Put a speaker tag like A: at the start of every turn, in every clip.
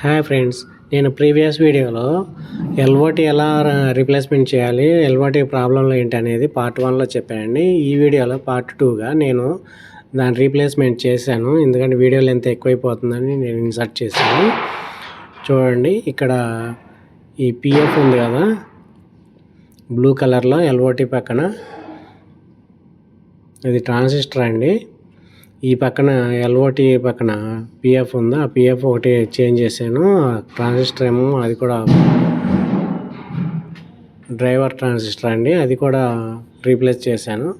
A: Hi friends నేను previous వీడియోలో LOT ఎలా రీప్లేస్మెంట్ చేయాలి ఎల్ఓటి ప్రాబ్లంలు ఏంటి అనేది పార్ట్ వన్లో చెప్పానండి. ఈ వీడియోలో పార్ట్ టూగా నేను దాని రీప్లేస్మెంట్ చేశాను. ఎందుకంటే వీడియో లెంత్ ఎక్కువైపోతుందని నేను ఇన్సర్ట్ చేశాను. చూడండి ఇక్కడ ఈ పిఎఫ్ ఉంది కదా బ్లూ కలర్లో ఎల్ఓటి పక్కన ఇది ట్రాన్సిస్టర్ అండి. ఈ పక్కన ఎల్ఓటి పక్కన పిఎఫ్ ఉందా? ఆ పిఎఫ్ ఒకటి చేంజ్ చేశాను. ట్రాన్సిస్టర్ ఏమో అది కూడా డ్రైవర్ ట్రాన్సిస్టర్ అండి. అది కూడా రీప్లేస్ చేశాను.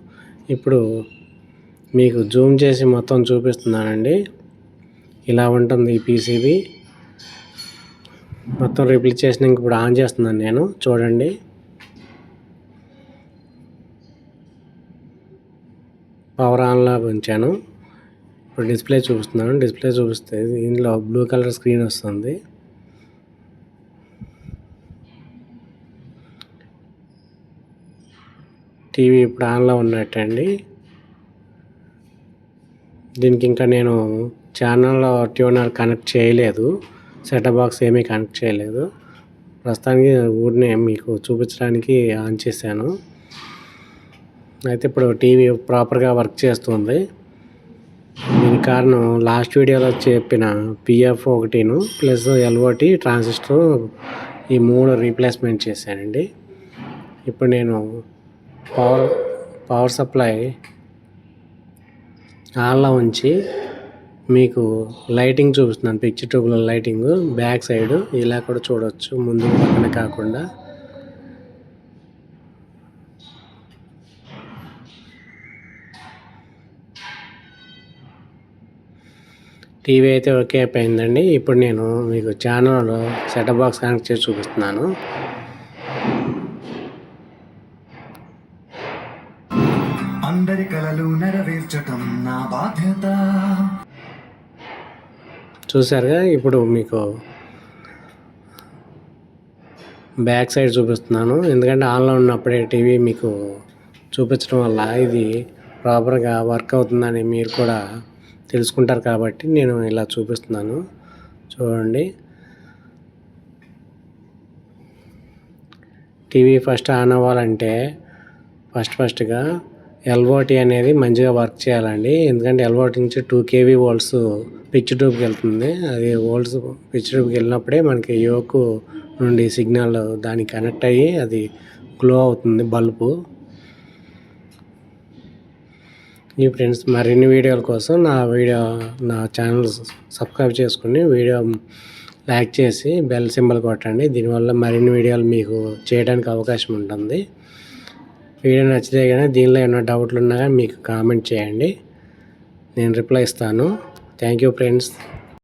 A: ఇప్పుడు మీకు జూమ్ చేసి మొత్తం చూపిస్తున్నానండి. ఇలా ఉంటుంది ఈ పీసీబీ. మొత్తం రీప్లేస్ చేసిన ఇప్పుడు ఆన్ చేస్తున్నాను నేను. చూడండి. పవర్ ఆన్లో ఉంచాను. ఇప్పుడు డిస్ప్లే చూపిస్తున్నాను. డిస్ప్లే చూపిస్తే దీనిలో బ్లూ కలర్ స్క్రీన్ వస్తుంది. టీవీ ఇప్పుడు ఆన్లో ఉన్నట్టండి. దీనికి ఇంకా నేను ఛానల్ ట్యూనర్ కనెక్ట్ చేయలేదు. సెటప్ బాక్స్ ఏమీ కనెక్ట్ చేయలేదు. ప్రస్తుతానికి ఊరినే మీకు చూపించడానికి ఆన్ చేశాను. అయితే ఇప్పుడు టీవీ ప్రాపర్గా వర్క్ చేస్తుంది. దీనికి కారణం లాస్ట్ వీడియోలో చెప్పిన పిఎఫ్ ఒకటిను ప్లస్ ఎల్ఓటి ట్రాన్సిస్టర్ ఈ మూడు రీప్లేస్మెంట్ చేశానండి. ఇప్పుడు నేను పవర్ పవర్ సప్లై ఆన్లో ఉంచి మీకు లైటింగ్ చూపిస్తున్నాను. పిక్చర్ ట్యూబ్లో లైటింగ్ బ్యాక్ సైడ్ ఇలా కూడా చూడవచ్చు ముందు పక్కన కాకుండా టీవీ అయితే ఓకే అయిపోయిందండి. ఇప్పుడు నేను మీకు ఛానల్ సెటప్ బాక్స్ కనెక్ట్ చేసి చూపిస్తున్నాను.
B: అందరి కలలు నెరవేర్చటం నా బాధ్యత.
A: చూసారుగా ఇప్పుడు మీకు బ్యాక్ సైడ్ చూపిస్తున్నాను. ఎందుకంటే ఆన్లో ఉన్నప్పుడే టీవీ మీకు చూపించడం వల్ల ఇది ప్రాపర్గా వర్క్ అవుతుందని మీరు కూడా తెలుసుకుంటారు కాబట్టి నేను ఇలా చూపిస్తున్నాను. చూడండి. టీవీ ఫస్ట్ ఆన్ అవ్వాలంటే ఫస్ట్ ఫస్ట్గా ఎల్ఓటి అనేది మంచిగా వర్క్ చేయాలండి. ఎందుకంటే ఎల్ఓటి నుంచి టూ కేవీ వోల్ట్స్ పిచ్ ట్యూబ్కి వెళ్తుంది. అది వోల్ట్స్ పిచ్ ట్యూబ్కి వెళ్ళినప్పుడే మనకి యోకు నుండి సిగ్నల్ దానికి కనెక్ట్ అయ్యి అది గ్లో అవుతుంది బల్బు. ఈ ఫ్రెండ్స్ మరిన్ని వీడియోల కోసం నా వీడియో నా ఛానల్ సబ్స్క్రైబ్ చేసుకుని వీడియో లైక్ చేసి బెల్ సింబల్ కొట్టండి. దీనివల్ల మరిన్ని వీడియోలు మీకు చేయడానికి అవకాశం ఉంటుంది. వీడియో నచ్చితే కానీ దీనిలో ఏమైనా డౌట్లు ఉన్నా కానీ మీకు కామెంట్ చేయండి. నేను రిప్లై ఇస్తాను. Thank you friends.